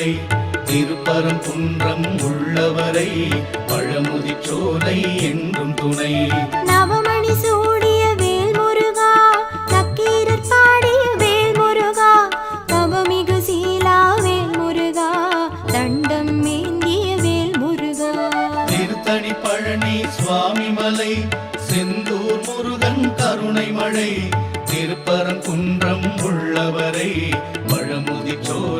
உள்ளவரை திருப்பரம் குன்றம் உள்ளவரை பழமுதி சோலை என்றும் துணை. நவமணி சூடிய வேல் முருகா நக்கீரர் பாடிய வேல் முருகா தவமிகு சீலா வேல் முருகா தண்டம் மேந்திய வேல் முருகா திருத்தணி பழனி சுவாமி மலை செந்தூர் முருகன் கருணை மழை திருப்பரங்குன்றம் உள்ளவரை பழமுதி சோலை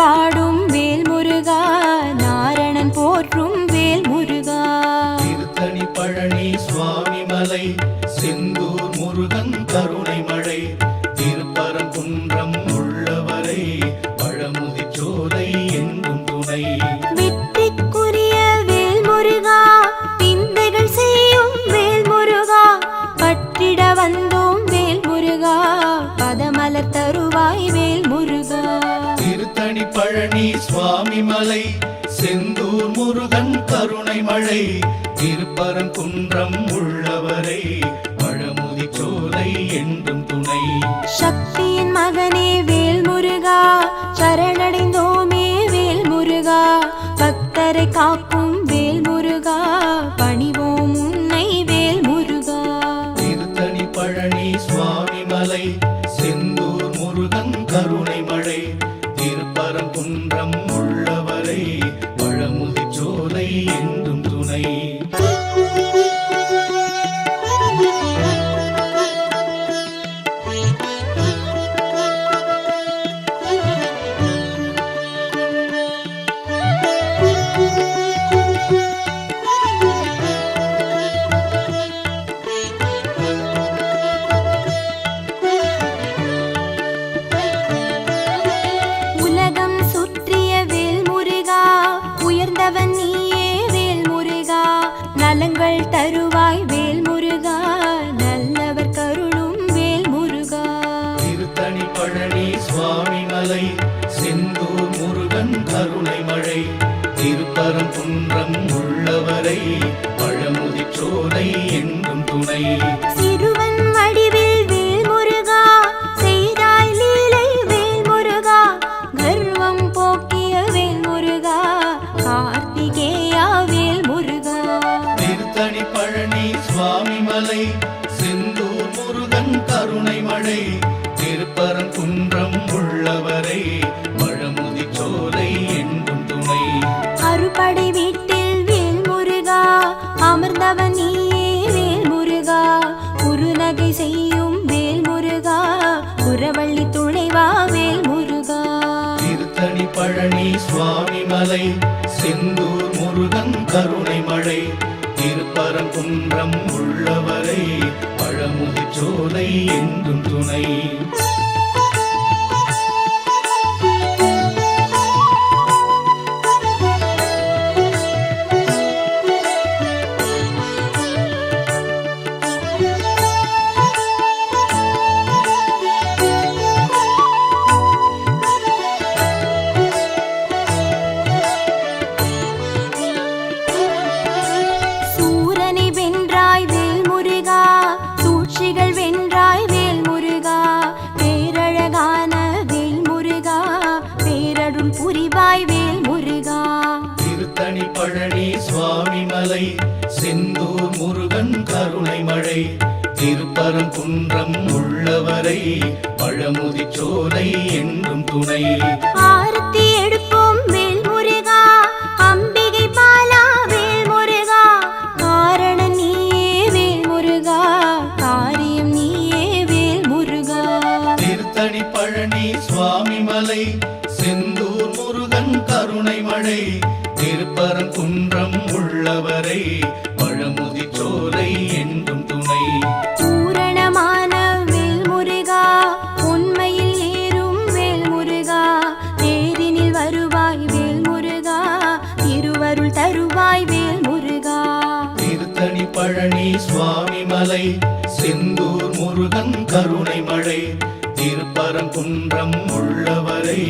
பாடும் வேல் முருகா திருப்பரங்குன்றம் உள்ள கருணை மழை திருப்பரம் குன்றம் உள்ளவரை பழமுதி சோலை என்றும் துணை. அறுபடை வீட்டில் வேல் முருகா அமர்ந்தவன் நீயே வேல் முருகா. குறுநகை செய்யும் வேல் முருகா குரவள்ளி துணைவா வேல் முருகா. திருத்தணி பழனி சுவாமி மலை செந்தூர் முருகன் கருணை மழை திருப்பரங்குன்றம் உள்ளவரை சோலை என்றும் துணை. உள்ளவரை திருப்பரங்குன்றம் உள்ளவரை பழமுதி சோலை என்றும் துணை. பூரணமான வேல்முருகா உண்மையில் ஏறும் வேல்முருகா நேரினில் வருவாய் வேல்முருகா திருவருள் தருவாய் வேல்முருகா திருத்தணி பழனி சுவாமி மலை செந்தூர் முருகன் கருணை மழை திருப்பரங்குன்றம் உள்ளவரை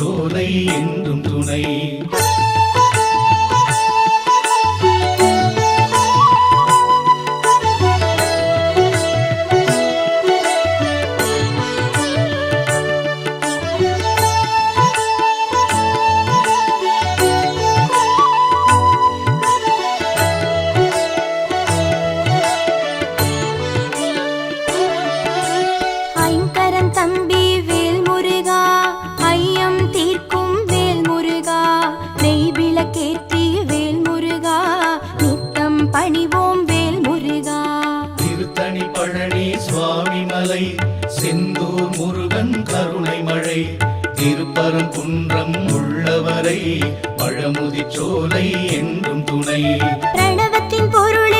சோலை என்றும் துணை. பரம் குன்றம் உள்ளவரை பழமுதிச்சோலை என்றும் துணை. பிரணவத்தின் பொருளை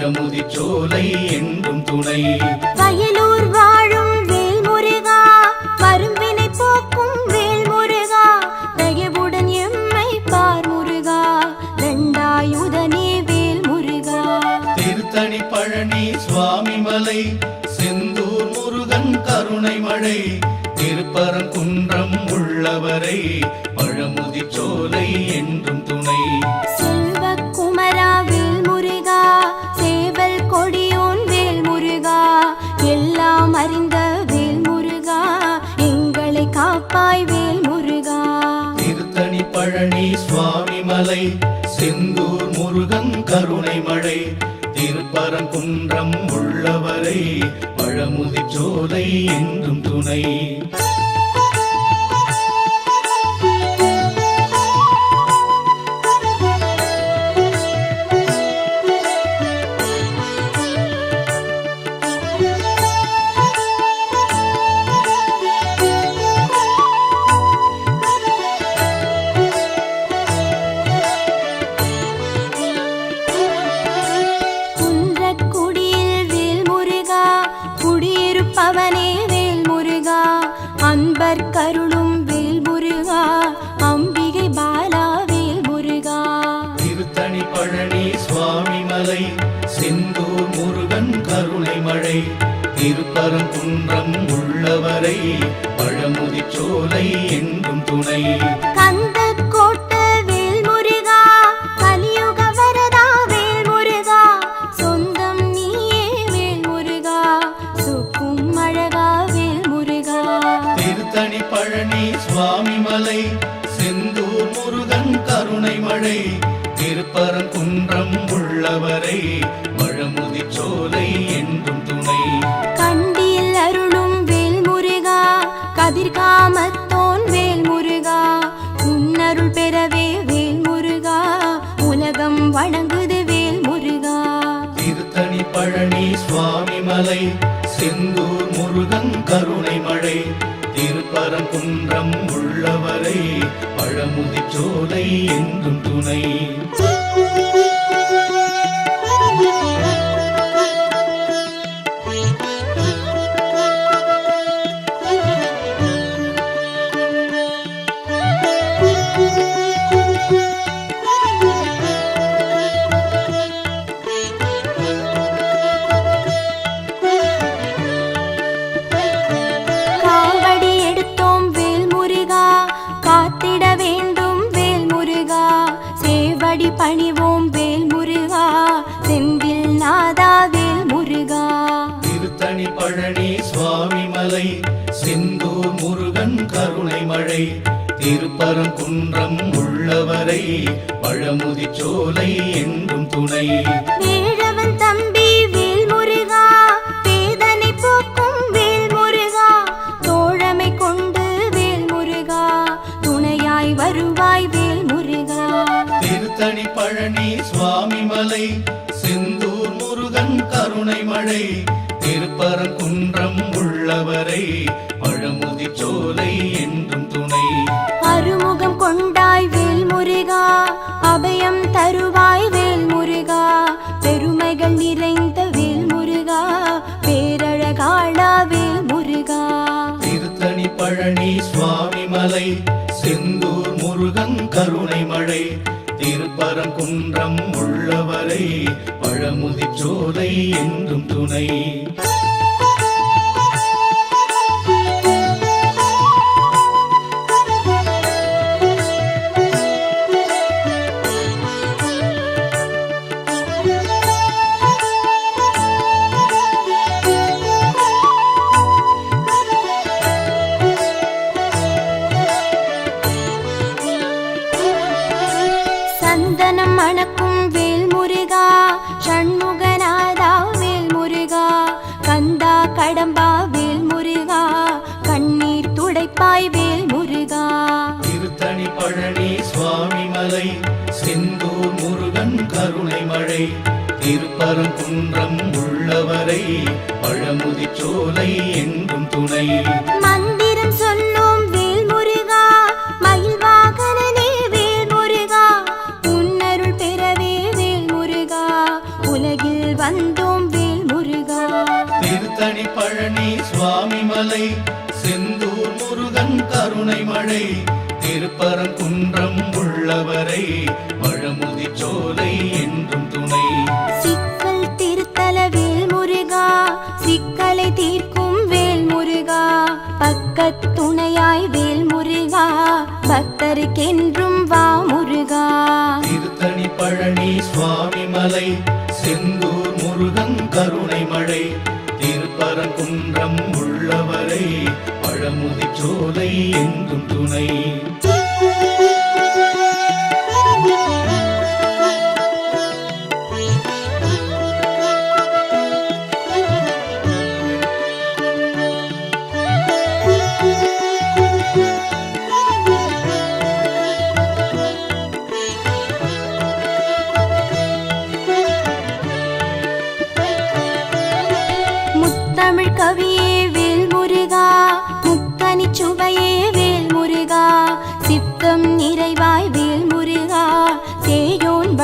பழமுதிச்சோலை என்றும் துணை. வயலூர் மலை செந்தூர் முருகன் கருணை மழை திருப்பரங்குன்றம் உள்ளவரை பழமுதிச்சோலை என்றும் துணை. தரும் குன்றம் உள்ளவரை பழமுதி சோலை என்றும் துணை. கந்த கோட்ட வேல்முருகா கலியுக வரதா வேல்முருகா சொந்தம் நீயே வேல்முருகா சுக்கும் அழகா வேல்முருகா. திருத்தணி பழனி சுவாமி மலை செந்தூர் முருகன் கருணை மழை திருப்பரங்குன்றம் உள்ளவரை பழமுதி சோலை கருணை மழை திருப்பரங்குன்றம் உள்ளவரை பழமுதிச்சோலை என்றும் துணை. மலை செந்தூர் முருகன் கருணை மழை திருப்பரங்குன்றம் உள்ளவரை பழமுதி சோலை என்றும் துணை. அருமுகம் கொண்டாய் வேல் முருகா அபயம் தருவாய் வேல் முருகா பெருமைகள் நிறைந்த வேல் முருகா பேரழகாளா வேல் முருகா. திருத்தணி பழனி சுவாமி மலை செந்தூர் முருகன் கருணை மழை திருப்பரங்குன்றம் உள்ளவரை பழமுதி சோலை என்றும் துணை. உள்ளவரை பழமுதி சோலை என்றும் துணை. மந்திரம் சொல்லும் வேல் முருகா மயில் வாகனனே வேல் முருகா உன்னருள் பெறவே வேல் முருகா உலகில் வந்தோம் வேல் முருகா திருத்தணி பழனி சுவாமி மலை செந்தூர் முருகன் கருணை மழை திருப்பரங்குன்றம் உள்ளவரை பழமுதி சோலை என்றும் பக்கத் துணையாய் வேல் முருகா பக்தருக்கென்றும் வா முருகா. திருத்தணி பழனி சுவாமி மலை செந்தூர் முருகன் கருணை மழை. திருப்பரங்குன்றம் உள்ளவரை பழமுதி சோலை என்றும் துணை.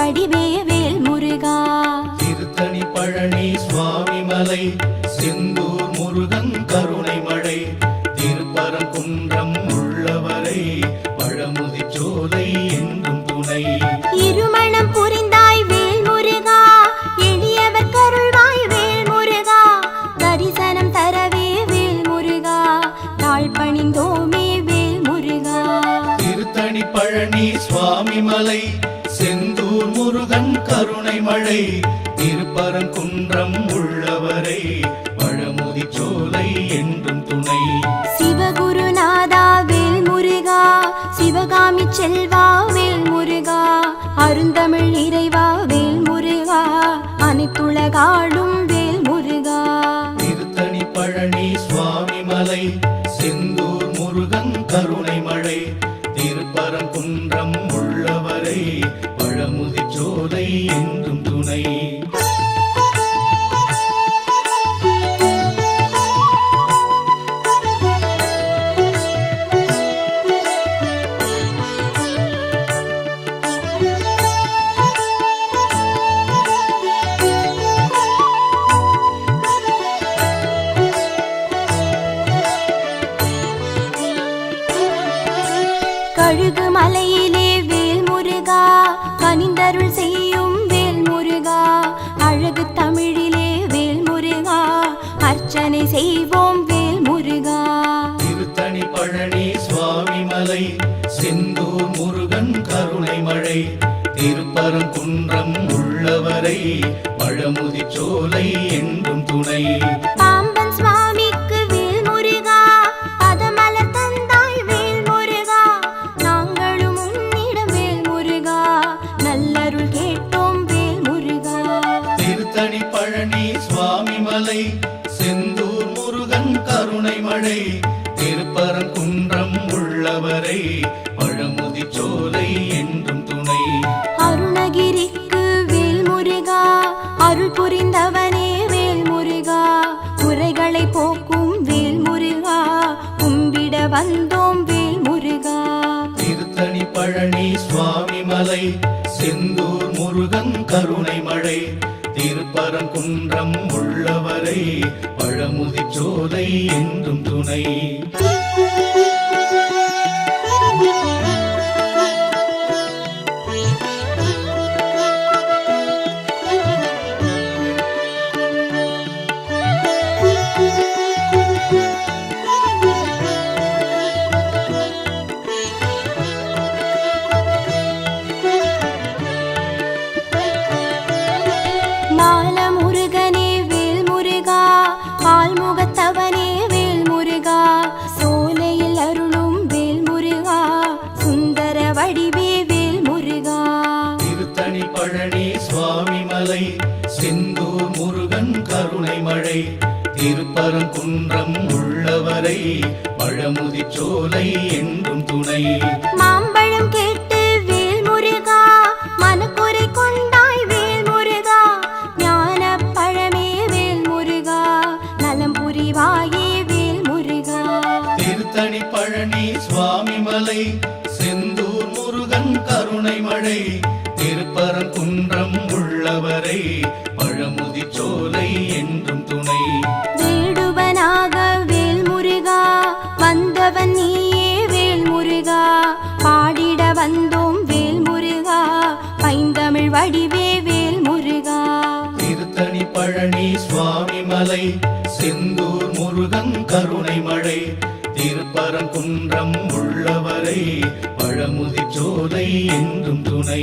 வடிவே மழை திருப்பரங்குன்றம் உள்ளவரை பழமுதி சோலை என்றும் துணை. சிவகுருநாதா வேல் முருகா சிவகாமி செல்வா வேல் முருகா அருந்தமிழ் இறைவா வேல் முருகா அனைத்துலகாடும் கழுகு மலையிலே வேல் முருகா கனிந்தருள் செய்யும் வேல் முருகா அழகு தமிழிலே வேல் முருகா அர்ச்சனை செய்வோம் வேல் முருகா. திருத்தணி பழனி சுவாமி மலை செந்தூர் முருகன் கருணை மழை திருப்பரங்குன்றம் உள்ளவரை பழமுதி சோலை என்றும் துணை. திருப்பரங்குன்றம் உள்ளவரை பழமுதி சோலை என்றும் துணை. அருணகிரிக்கு வேல் முருகா அருள் புரிந்தவனே வேல் முருகா குறைகளை போக்கும் வேல் முருகா கும்பிட வந்தோம் வேல் முருகா திருத்தணி பழனி சுவாமி மலை செந்தூர் முருகன் கருணை மழை திருப்பரங்குன்றம் பழமுதி என்றும் துணை. சுவாமி மலை செந்தூர் முருகன் கருணை மழை திருப்பரங்குன்றம் உள்ளவரை பழமுதி சோலை என்றும் துணை. வேடுவனாக வேல் முருகா வந்தவன் நீயே வேல் முருகா பாடிட வந்தோம் வேல் முருகா பைந்தமிழ் வடிவே வேல் முருகா திருத்தணி பழனி சுவாமி மலை செந்தூர் முருகன் கருணை மழை திருப்பரங்குன்றம் உள்ளவரை பழமுதி சோலை என்றும் துணை.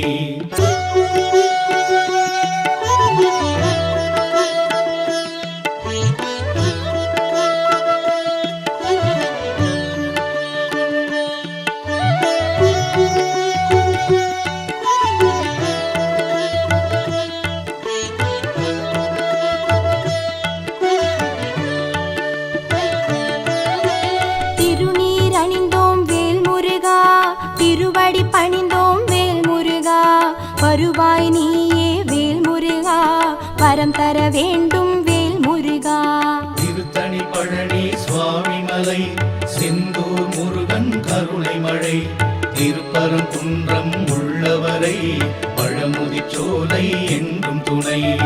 சோலை என்றும் துணை.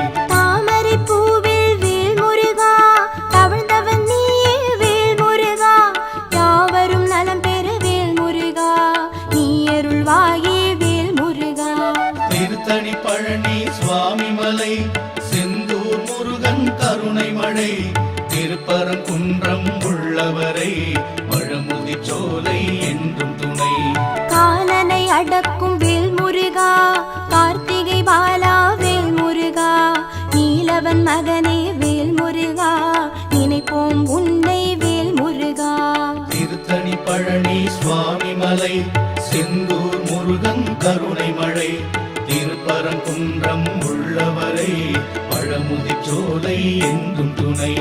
கருணை மழை திருப்பரங்குன்றம் உள்ளவரை பழமுதிச்சோலை என்றும் துணை.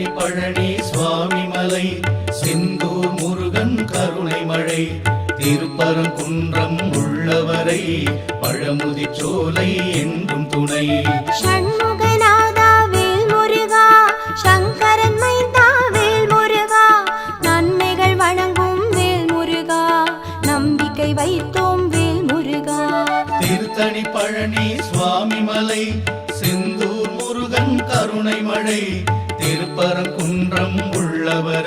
பழனி பழனி சுவாமி மலை செந்தூர் முருகன் கருணை மழை திருப்பரங்குன்றம் உள்ளவரை பழமுதி சோலை என்றும் துணை.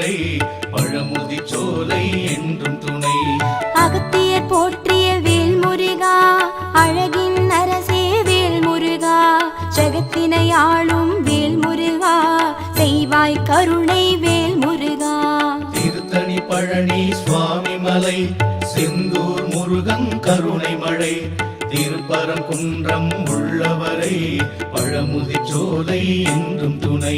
உள்ளவரை பழமுதி சோலை என்றும் துணை. அகத்தியர் போற்றிய வேல் முருகா அழகின் அரசே வேல் முருகா ஜெகத்தினை ஆளும் வேல் முருகா செய்வாய் கருணை வேல் முருகா திருத்தணி பழனி சுவாமி மலை செந்தூர் முருகன் கருணை மழை. திருப்பரங்குன்றம் உள்ளவரை பழமுதி சோலை என்றும் துணை.